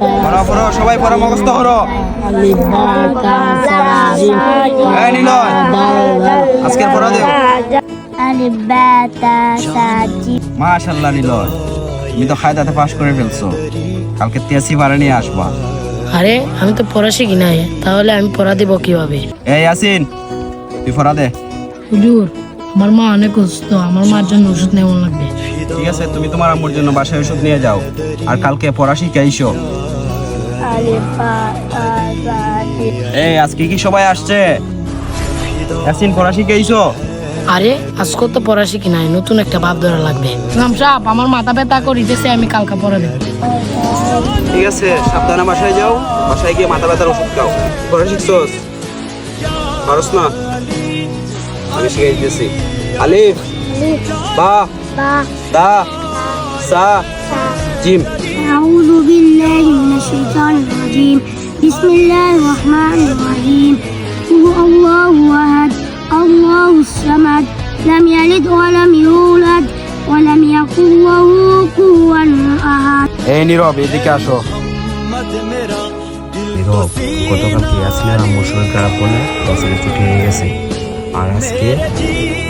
পড়া পড়ো সবাই পড়া মুখস্থ করো। আলিফ বা তা সা জিম এই নিলয় আজকের পড়া দেও তুমি তো খায়দাতে পাশ করে ফেলছো। কালকে তেসি পারে নিয়ে আসবা। আরে আমি তো পড়া শিখি নাই তাহলে আমি পড়া দিব কীভাবে? এই ইয়াসিন তুই পড়া দে। হুজুর আমার মা অনেক অসুস্থ আমার মার জন্য ওষুধ নেওয়া লাগবে। ঠিক আছে তুমি তোমার আম্মুর জন্য বাসায় ওষুধ নিয়ে যাও। আর কালকে পড়া শিখে এই আজকে কি সবাই আসছে? ইয়াসিন ফরাসি কেইছো আরে আজকে তো নাই? নতুন একটা ভাব ধরা লাগবে। নাম সাহেব আমার মাথা ব্যথা করিতেছে আমি কালকা ঠিক আছে সাবধানে বাসায় যাও। বাসায় গিয়ে মাথা ব্যথার ওষুধ খাও। পড়া পারস না? আমি শিখাই দিতেছি। আলিফ বা বা। দা সা জিম। আউযু الشيطان الرجيم بسم الله الرحمن الرحيم هو الله أحد الله الصمد لم يلد ولم يولد ولم يكن له كفوا أحد এই নীরব এদিকে আসো নীরব গতকালকে ইয়াসিনের আম্মুর শরীর খারাপ বলে বছরের ছুটি নিয়ে গেছে আর আজকে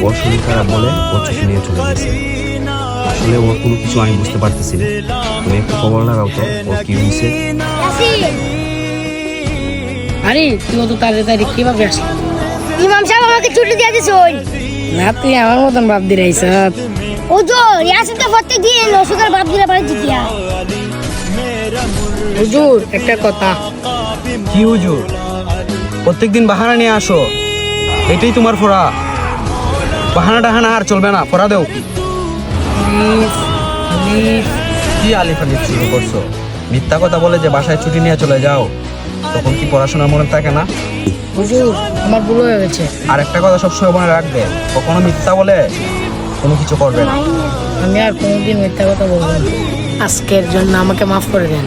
ওর শরীর খারাপ বলে ও ছুটি নিয়ে চলে গেছে আসলে ওর কোনো কিছু আমি বুঝতে পারতেছি না। তুমি একটু খবর লাগাও তো ওর কি হয়েছে? আরে তুই তো তাড়াতাড়ি কীভাবে আসলি? ইমাম সাহেব আমাকে ছুটি দিয়ে দিছে ওই। না তুই আমার মতন ভাব দিয়ে রাইছ। ও তো ইয়াসিন তো প্রত্যেক দিন ওষুধের বাপ দিলে পারে জিতিয়া হুজুর একটা কথা। কি হুজুর? প্রত্যেকদিন বাহানা নিয়ে আসো। এটাই তোমার ফোড়া। বাহানা টাহানা আর চলবে না ফোড়া দেও। আলিফ আলিফ কি আলিফ আলিফ শুরু করছ? মিথ্যা কথা বলে যে বাসায় ছুটি নিয়ে চলে যাও তখন কি পড়াশোনা মনে থাকে না? হুজুর আমার ভুল হয়ে গেছে। আর একটা কথা সবসময় মনে রাখবে কখনো মিথ্যা বলে কোনো কিছু করবে না। আমি আর কোনোদিন মিথ্যা কথা বলব না। আজকের জন্য আমাকে মাফ করে দেন।